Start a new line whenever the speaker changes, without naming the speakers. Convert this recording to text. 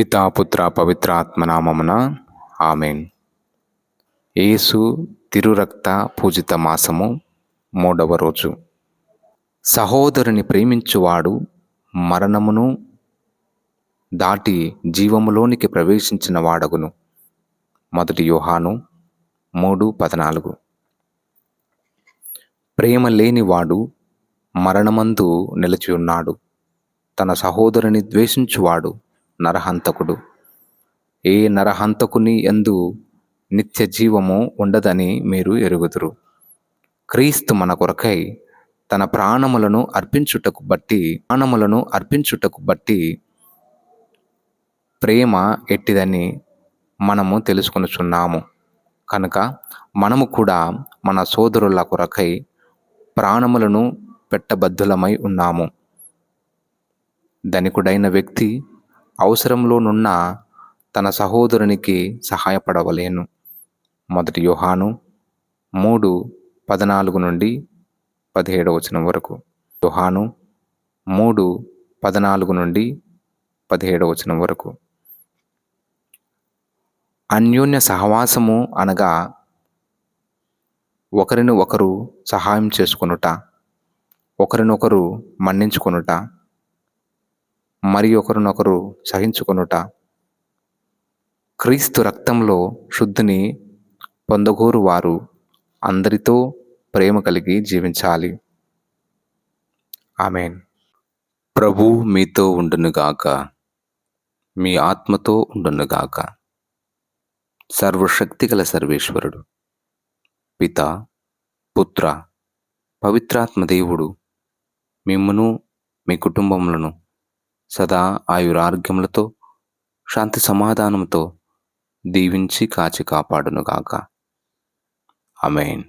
పితాపుత్ర పవిత్ర ఆత్మనామమున amen. యేసు తిరురక్త పూజిత మాసము మూడవ రోజు. సహోదరుని ప్రేమించువాడు మరణమును దాటి జీవములోనికి ప్రవేశించిన వాడగును. మొదటి యోహాను మూడు పద్నాలుగు. ప్రేమ లేనివాడు మరణమందు నిలిచి ఉన్నాడు తన సహోదరుని ద్వేషించువాడు నరహంతకుడు. ఏ నరహంతకుని ఎందు నిత్య జీవము ఉండదని మీరు ఎరుగుదురు. క్రీస్తు మన కొరకై తన ప్రాణములను అర్పించుటకు బట్టి ప్రాణములను అర్పించుటకు బట్టి ప్రేమ ఎట్టిదని మనము తెలుసుకొనుచున్నాము. కనుక మనము కూడా మన సోదరుల కొరకై ప్రాణములను పెట్టబద్ధులమై ఉన్నాము. ధనికుడైన వ్యక్తి అవసరంలోనున్న తన సహోదరునికి సహాయపడవలేను. మొదటి యోహాను మూడు పద్నాలుగు నుండి పదిహేడవ వచనం వరకు. యోహాను మూడు పద్నాలుగు నుండి పదిహేడవ వచనం వరకు. అన్యోన్య సహవాసము అనగా ఒకరిని ఒకరు సహాయం చేసుకొనుట ఒకరినొకరు మన్నించుకొనుట మరి ఒకరినొకరు సహించుకొనుట. క్రీస్తు రక్తంలో శుద్ధిని పొందగోరు వారు అందరితో ప్రేమ కలిగి జీవించాలి. ఆమెన్. ప్రభు మీతో ఉండునుగాక మీ ఆత్మతో ఉండునుగాక సర్వశక్తిగల సర్వేశ్వరుడు పిత పుత్ర పవిత్రాత్మ దేవుడు మిమ్మను మీ కుటుంబములను సదా ఆయురారోగ్యములతో శాంతి సమాధానంతో దీవించి కాచి కాపాడునుగాక. అమెన్